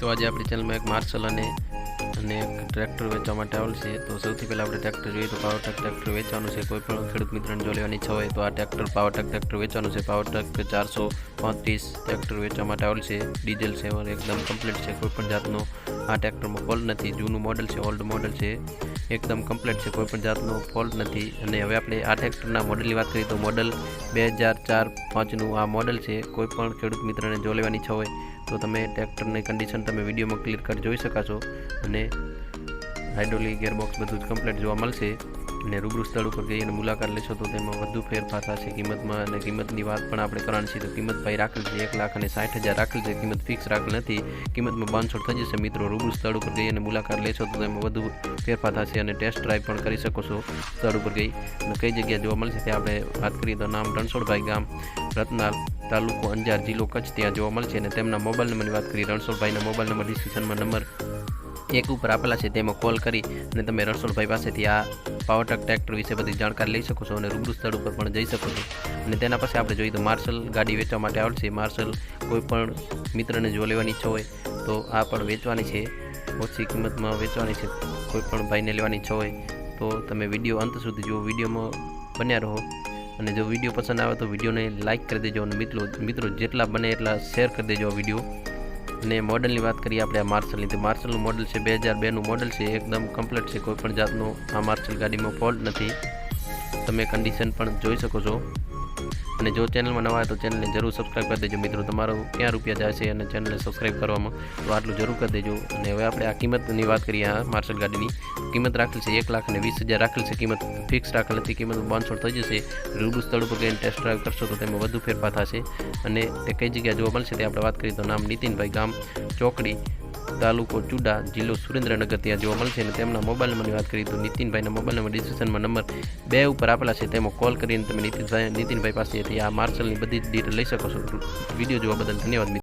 તો આજે આપણી ચેનલમાં એક માર્શલ અને અને એક ટ્રેક્ટર વેચવા માટે આવેલ છે. તો સૌથી પહેલાં આપણે ટ્રેક્ટર જોઈએ તો પાવરટેક ટ્રેક્ટર વેચવાનું છે. કોઈ પણ ખેડૂત મિત્રને જો લેવાની ઈચ્છા હોય તો આ ટ્રેક્ટર પાવરટેક ટ્રેક્ટર વેચવાનું છે. પાવરટેક ચારસો પાંત્રીસ ટ્રેક્ટર વેચવા માટે આવેલ છે. ડીઝલ સેવર એકદમ કમ્પ્લીટ છે. કોઈ પણ જાતનો આ ટ્રેક્ટરમાં ફોલ્ટ નથી. જૂનું મોડલ છે ઓલ્ડ મોડલ છે. એકદમ કમ્પ્લીટ છે. કોઈ પણ જાતનો ફોલ્ટ નથી. અને હવે આપણે આ ટ્રેક્ટરના મોડલની વાત કરીએ તો મોડલ બે હજાર ચાર પાંચનું આ મોડલ છે. કોઈ પણ ખેડૂત મિત્રને જો લેવાની ઈચ્છા હોય તો તમે ટ્રેક્ટરની કન્ડિશન તમે વિડીયોમાં ક્લિયર કટ જોઈ શકાશો અને હાઇડ્રોલિક ગેરબોક્સ બધું જ કમ્પ્લીટ જોવા મળશે. અને રૂબરૂ સ્થળ ઉપર અને મુલાકાત લેશો તો તેમાં વધુ ફેરફાર થશે. કિંમતમાં અને કિંમતની વાત પણ આપણે કરવાની છે. તો કિંમત ભાઈ રાખેલ છે, એક લાખ અને સાઠ હજાર રાખેલ છે. કિંમત ફિક્સ રાખેલ નથી. કિંમતમાં બાંધછોડ થઈ જશે. મિત્રો, રૂબરૂ સ્થળ ઉપર ગઈ અને મુલાકાત લેશો તો તેમાં વધુ ફેરફાર થશે અને ટેસ્ટ ડ્રાઈવ પણ કરી શકો છો. સ્થળ ઉપર ગઈ અને કઈ જગ્યાએ જોવા મળશે તે આપણે વાત કરીએ તો નામ રણછોડભાઈ ગામ, રતનાલ તાલુકો અંજાર જિલ્લો કચ્છ. ત્યાં જોવા મળશે અને તેમના મોબાઈલ નંબરની વાત કરીએ. રણછોડભાઈના મોબાઈલ નંબર, ડિસ્ક્રિપ્શનમાં નંબર એક ઉપર આપેલા છે, તેમાં કોલ કરી અને તમે રણછોડભાઈ પાસેથી આ પાવરટક ટ્રેક્ટર વિશે બધી જાણકારી લઈ શકો છો અને રૂબરૂ સ્થળ ઉપર પણ જઈ શકો છો. અને તેના પાસે આપણે જોઈએ તો માર્શલ ગાડી વેચવા માટે આવશે માર્શલ કોઈ પણ મિત્રને જો લેવાની ઈચ્છા હોય તો આ પણ વેચવાની છે. ઓછી કિંમતમાં વેચવાની છે. કોઈ પણ ભાઈને લેવાની ઈચ્છા હોય તો તમે વીડિયો અંત સુધી જુઓ. વિડીયોમાં બન્યા રહો. અને જો વીડિયો પસંદ આવે તો વિડીયોને લાઇક કરી દેજો અને મિત્રો મિત્રો જેટલા બને એટલા શેર કરી દેજો વીડિયો. અને મોડલની વાત કરીએ આપણે આ માર્શલની. તો માર્શલનું મોડલ છે બે હજાર બેનું મોડલ છે, એકદમ કમ્પ્લીટ છે. કોઈ પણ જાતનું આ માર્શલ ગાડીમાં ફોલ્ટ નથી. તમે કન્ડિશન પણ જોઈ શકો છો. અને જો ચેનલમાં નવા હોય તો ચેનલને જરૂર સબસ્ક્રાઈબ કરી દેજો. મિત્રો, તમારો ક્યાં રૂપિયા જાય અને ચેનલને સબસ્ક્રાઈબ કરવામાં, તો આટલું જરૂર કરી દેજો. અને હવે આપણે આ કિંમતની વાત કરીએ, આ માર્શલ ગાડીની. કિંમત રાખેલ છે એક લાખ અને વીસ હજાર રાખેલ છે. કિંમત ફિક્સ રાખેલ નથી કિંમત બાંધછોડ થઈ જશે. રૂબરૂ સ્થળ ઉપર ગઈને ટેસ્ટ ડ્રાઈવ કરશો તો તેમાં વધુ ફેરફાર થશે. અને તે કઈ જગ્યાએ જોવા મળશે તે આપણે વાત કરીએ તો નામ નીતિનભાઈ ગામ ચોકડી. તાલુકો ચુડા, જિલ્લો સુરેન્દ્રનગર ત્યાં જોવા મળશે અને તેમના મોબાઈલ નંબરની વાત કરીએ તો નીતિનભાઈના મોબાઈલ નંબર ડિસ્ક્રિપ્શનમાં નંબર બે ઉપર આપેલા છે. તેમાં કોલ કરીને તમે નીતિનભાઈ નીતિનભાઈ પાસેથી આ માર્શલની બધી જ ડિટેલ લઈ શકો છો. વીડિયો જોવા બદલ ધન્યવાદ